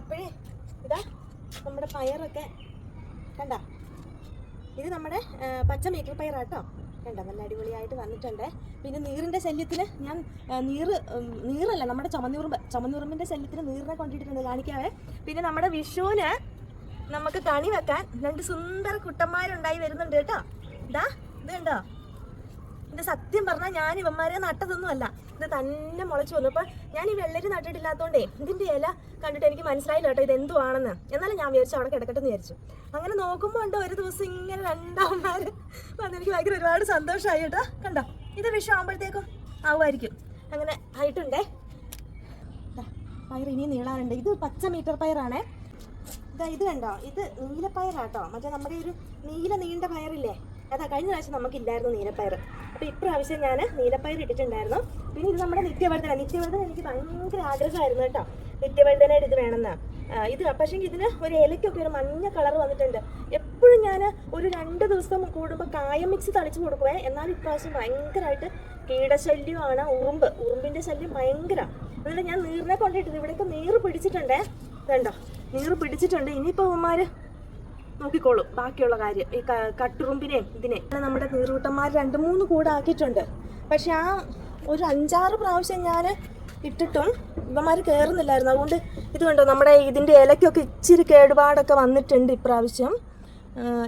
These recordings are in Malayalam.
അപ്പോഴേ ഇതാ നമ്മുടെ പയറൊക്കെ. കണ്ട? ഇത് നമ്മുടെ പച്ച മേക്കൽ പയറാട്ടോ. കണ്ട? നല്ല അടിപൊളിയായിട്ട് വന്നിട്ടുണ്ട്. പിന്നെ നീറിന്റെ ശല്യത്തിന് ഞാൻ നീറ് നീറല്ല നമ്മുടെ ചുമന്നുറുമ്പ് ചുമന്നുറുമ്പിന്റെ ശല്യത്തിന് നീറിനെ കൊണ്ടിട്ടുണ്ട് കാണിക്കാവേ. പിന്നെ നമ്മുടെ വിഷുവിന് നമുക്ക് കണി വെക്കാൻ രണ്ട് സുന്ദര കുട്ടന്മാരുണ്ടായി വരുന്നുണ്ട് കേട്ടോ. ഇതാ ഇത് കണ്ടോ? ഇത് സത്യം പറഞ്ഞാൽ ഞാൻ ഇവന്മാരെ നട്ടതൊന്നും അല്ല. ഇത് തന്നെ മുളച്ചു വന്നു അപ്പൊ ഞാൻ ഈ വെള്ളരി നട്ടിട്ടില്ലാത്തോണ്ടേ ഇതിന്റെ ഇല കണ്ടിട്ട് എനിക്ക് മനസ്സിലായില്ല കേട്ടോ ഇത് എന്തുവാണെന്ന് എന്നാലും ഞാൻ വിചാരിച്ചു അവിടെ കിടക്കട്ടെ എന്ന് വിചാരിച്ചു. അങ്ങനെ നോക്കുമ്പോൾ ഉണ്ട് ഒരു ദിവസം ഇങ്ങനെ രണ്ടാമന്മാര് വന്ന് എനിക്ക് ഭയങ്കര ഒരുപാട് സന്തോഷമായി കേട്ടോ. കണ്ടോ? ഇത് വിഷം ആകുമ്പോഴത്തേക്കും ആവുമായിരിക്കും. അങ്ങനെ ആയിട്ടുണ്ടേ. പയർ ഇനിയും നീളാനുണ്ട്. ഇത് പച്ച മീറ്റർ പയറാണേ. ഇതാ കണ്ടോ? ഇത് നീലപ്പയറാട്ടോ. മറ്റേ നമ്മുടെ ഒരു നീല നീണ്ട പയറില്ലേ? അതാ കഴിഞ്ഞ പ്രാവശ്യം നമുക്കില്ലായിരുന്നു നീലപ്പയർ അപ്പൊ ഇപ്രാവശ്യം ഞാൻ നീലപ്പയർ ഇട്ടിട്ടുണ്ടായിരുന്നു. പിന്നെ ഇത് നമ്മുടെ നിത്യവർദ്ധന. നിത്യവർദ്ധന എനിക്ക് ഭയങ്കര ആഗ്രഹമായിരുന്നു കേട്ടോ. നിത്യവർദ്ധനയുടെ ഇത് വേണമെന്നാ. ഇത് പക്ഷേ ഇതിന് ഒരു ഇലയ്ക്കൊക്കെ ഒരു മഞ്ഞ കളർ വന്നിട്ടുണ്ട്. എപ്പോഴും ഞാൻ ഒരു രണ്ട് ദിവസം കൂടുമ്പോൾ കായം മിക്സ് തളിച്ചു കൊടുക്കുവേ. എന്നാൽ ഇപ്രാവശ്യം ഭയങ്കരമായിട്ട് കീടശല്യമാണ് ഉറുമ്പ്. ഉറുമ്പിന്റെ ശല്യം ഭയങ്കര. അതുകൊണ്ട് ഞാൻ നീറിനെ കൊണ്ടിട്ടത്. ഇവിടെയൊക്കെ നീറ് പിടിച്ചിട്ടുണ്ടേ. വേണ്ട നീറ് പിടിച്ചിട്ടുണ്ട്. ഇനിയിപ്പോൾ ഉമ്മാര് നോക്കിക്കോളും. ബാക്കിയുള്ള കാര്യം. ഈ കട്ടുറുമ്പിനെയും ഇതിനെ നമ്മുടെ നീറൂട്ടന്മാർ രണ്ട് മൂന്ന് കൂടാക്കിയിട്ടുണ്ട്. പക്ഷെ ആ ഒരു അഞ്ചാറ് പ്രാവശ്യം ഞാൻ ഇട്ടിട്ടും ഇവന്മാർ കയറുന്നില്ലായിരുന്നു അതുകൊണ്ട് ഇത് കണ്ടോ നമ്മുടെ ഇതിന്റെ ഇലയ്ക്കൊക്കെ ഇച്ചിരി കേടുപാടൊക്കെ വന്നിട്ടുണ്ട് ഇപ്രാവശ്യം.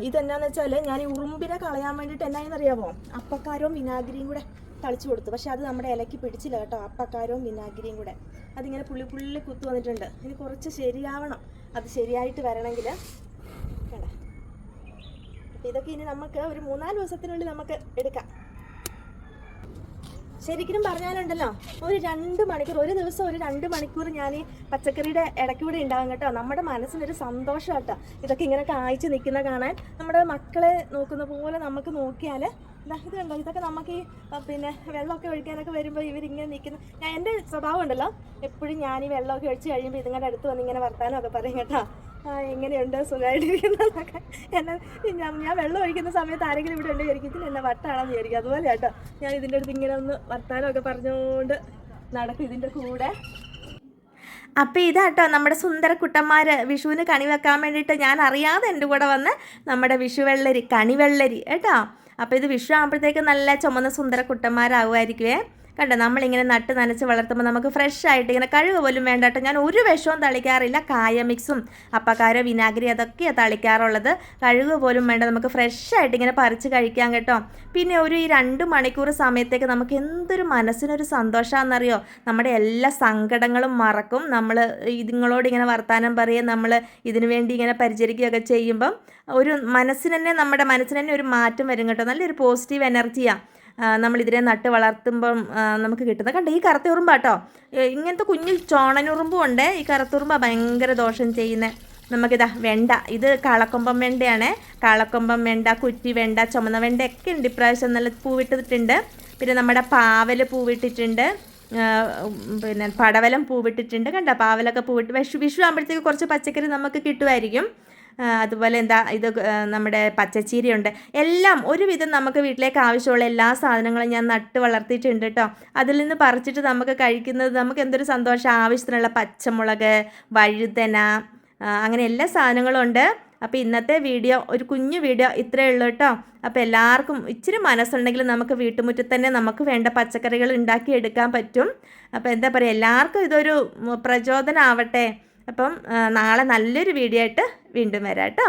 ഇതെന്നാന്ന് വെച്ചാൽ ഞാൻ ഈ ഉറുമ്പിനെ കളയാൻ വേണ്ടിയിട്ട് എന്നായെന്നറിയാമോ അപ്പക്കാരവും വിനാഗിരിയും കൂടെ തളിച്ചു കൊടുത്തു. പക്ഷെ അത് നമ്മുടെ ഇലയ്ക്ക് പിടിച്ചില്ല കേട്ടോ. അപ്പക്കാരവും വിനാഗിരിയും കൂടെ. അതിങ്ങനെ പുള്ളി പുള്ളി കുത്തു വന്നിട്ടുണ്ട്. ഇനി കുറച്ച് ശരിയാവണം. അത് ശരിയായിട്ട് വരണമെങ്കിൽ ഇതൊക്കെ ഇനി നമുക്ക് ഒരു മൂന്നാൽ ദിവസത്തിനുള്ളിൽ നമുക്ക് എടുക്കാം. ശരിക്കും പറഞ്ഞാലുണ്ടല്ലോ ഒരു രണ്ട് മണിക്കൂർ ഒരു ദിവസം ഒരു രണ്ട് മണിക്കൂർ ഞാൻ ഈ പച്ചക്കറിയുടെ ഇടയ്ക്കൂടെ ഉണ്ടാകും കേട്ടോ. നമ്മുടെ മനസ്സിനൊരു സന്തോഷം കേട്ടോ ഇതൊക്കെ ഇങ്ങനെ കായ്ച്ച് നിൽക്കുന്ന കാണാൻ നമ്മുടെ മക്കളെ നോക്കുന്ന പോലെ നമുക്ക് നോക്കിയാൽ ഇത് കണ്ടോ? ഇതൊക്കെ നമുക്ക് ഈ പിന്നെ വെള്ളമൊക്കെ ഒഴിക്കാനൊക്കെ വരുമ്പോൾ ഇവരിങ്ങനെ നിൽക്കുന്ന ഞാൻ എന്റെ സ്വഭാവം ഉണ്ടല്ലോ. എപ്പോഴും ഞാൻ ഈ വെള്ളമൊക്കെ ഒഴിച്ച് കഴിയുമ്പോൾ ഇതിങ്ങനെ അടുത്ത് വന്ന് ഇങ്ങനെ വർത്താനമൊക്കെ പറയും കേട്ടോ. ആ എങ്ങനെയുണ്ട്? സുഖമായിട്ടിരിക്കുന്നതൊക്കെ എന്നെ ഞാൻ ഞാൻ വെള്ളം ഒഴിക്കുന്ന സമയത്ത് ആരെങ്കിലും ഇവിടെ ഉണ്ട് വിചാരിക്കും എന്നെ വട്ടാണെന്ന് വിചാരിക്കും. അതുപോലെ കേട്ടോ ഞാൻ ഇതിന്റെ അടുത്ത് ഇങ്ങനെ ഒന്ന് വർത്താനമൊക്കെ പറഞ്ഞുകൊണ്ട് നടക്കും ഇതിന്റെ കൂടെ. അപ്പോൾ ഇതാട്ടോ നമ്മുടെ സുന്ദര കുട്ടന്മാർ വിഷുവിന് കണി വെക്കാൻ വേണ്ടിയിട്ട് ഞാൻ അറിയാതെ എന്റെ കൂടെ വന്ന് നമ്മുടെ വിഷു വെള്ളരി കണി വെള്ളരി കേട്ടോ. അപ്പോൾ ഇത് വിഷു ആകുമ്പോഴത്തേക്ക് നല്ല ചുമന്ന സുന്ദര കുട്ടന്മാരാകുമായിരിക്കുമേ കണ്ടോ നമ്മളിങ്ങനെ നട്ട് നനച്ച് വളർത്തുമ്പോൾ നമുക്ക് ഫ്രഷ് ആയിട്ട് ഇങ്ങനെ കഴിവ് പോലും വേണ്ട ഞാൻ ഒരു വിഷവും തളിക്കാറില്ല. കായ മിക്സും അപ്പക്കാരോ വിനാഗിരി അതൊക്കെയാണ് തളിക്കാറുള്ളത്. കഴിവ് പോലും വേണ്ട. നമുക്ക് ഫ്രഷ് ആയിട്ട് ഇങ്ങനെ പറിച്ച് കഴിക്കാൻ കേട്ടോ. പിന്നെ ഒരു ഈ രണ്ട് മണിക്കൂർ സമയത്തേക്ക് നമുക്ക് എന്തൊരു മനസ്സിനൊരു സന്തോഷമാണെന്നറിയോ നമ്മുടെ എല്ലാ സങ്കടങ്ങളും മറക്കും. നമ്മൾ ഇതുങ്ങളോട് ഇങ്ങനെ വർത്തമാനം പറയുക നമ്മൾ ഇതിനു വേണ്ടി ഇങ്ങനെ പരിചരിക്കുകയൊക്കെ ചെയ്യുമ്പം ഒരു മനസ്സിന് തന്നെ നമ്മുടെ മനസ്സിന് തന്നെ ഒരു മാറ്റം വരും കേട്ടോ. നല്ലൊരു പോസിറ്റീവ് എനർജിയാണ് നമ്മൾ ഇതിനെ നട്ട് വളർത്തുമ്പം നമുക്ക് കിട്ടുന്നത് കണ്ടോ ഈ കറുത്ത കേട്ടോ. ഇങ്ങനത്തെ കുഞ്ഞു ചോണനുറുമ്പും ഉണ്ട്. ഈ കറുത്തുറുമ്പ ഭയങ്കര ദോഷം ചെയ്യുന്നത് നമുക്കിതാ വെണ്ട. ഇത് കാളക്കൊമ്പം വെണ്ടയാണ്. കാളക്കൊമ്പം വെണ്ട കുറ്റി വെണ്ട ചുമന്ന വെണ്ട ഒക്കെ ഉണ്ട്. ഇപ്രാവശ്യം നല്ല പൂവിട്ടിട്ടുണ്ട്. പിന്നെ നമ്മുടെ പാവൽ പൂവിട്ടിട്ടുണ്ട്. പിന്നെ പടവലം പൂവിട്ടിട്ടുണ്ട്. കണ്ടോ പാവലൊക്കെ പൂവിട്ട് വിഷു വിഷു ആകുമ്പോഴത്തേക്ക് കുറച്ച് പച്ചക്കറി നമുക്ക് കിട്ടുമായിരിക്കും. അതുപോലെ എന്താ ഇത് നമ്മുടെ പച്ചച്ചീരയുണ്ട്. എല്ലാം ഒരുവിധം നമുക്ക് വീട്ടിലേക്ക് ആവശ്യമുള്ള എല്ലാ സാധനങ്ങളും ഞാൻ നട്ട് വളർത്തിയിട്ടുണ്ട് കേട്ടോ അതിൽ നിന്ന് പറിച്ചിട്ട് നമുക്ക് കഴിക്കുന്നത് നമുക്ക് എന്തൊരു സന്തോഷം. ആവശ്യത്തിനുള്ള പച്ചമുളക് വഴുതന അങ്ങനെ എല്ലാ സാധനങ്ങളും ഉണ്ട്. അപ്പോൾ ഇന്നത്തെ വീഡിയോ ഒരു കുഞ്ഞു വീഡിയോ ഇത്രയേ ഉള്ളൂ കേട്ടോ അപ്പോൾ എല്ലാവർക്കും ഇച്ചിരി മനസ്സുണ്ടെങ്കിൽ നമുക്ക് വീട്ടുമുറ്റത്ത് തന്നെ നമുക്ക് വേണ്ട പച്ചക്കറികൾ ഉണ്ടാക്കി എടുക്കാൻ പറ്റും. അപ്പോൾ എന്താ പറയുക എല്ലാവർക്കും ഇതൊരു പ്രചോദനമാവട്ടെ അപ്പം നാളെ നല്ലൊരു വീഡിയോ ആയിട്ട് വീണ്ടും വരാം കേട്ടോ.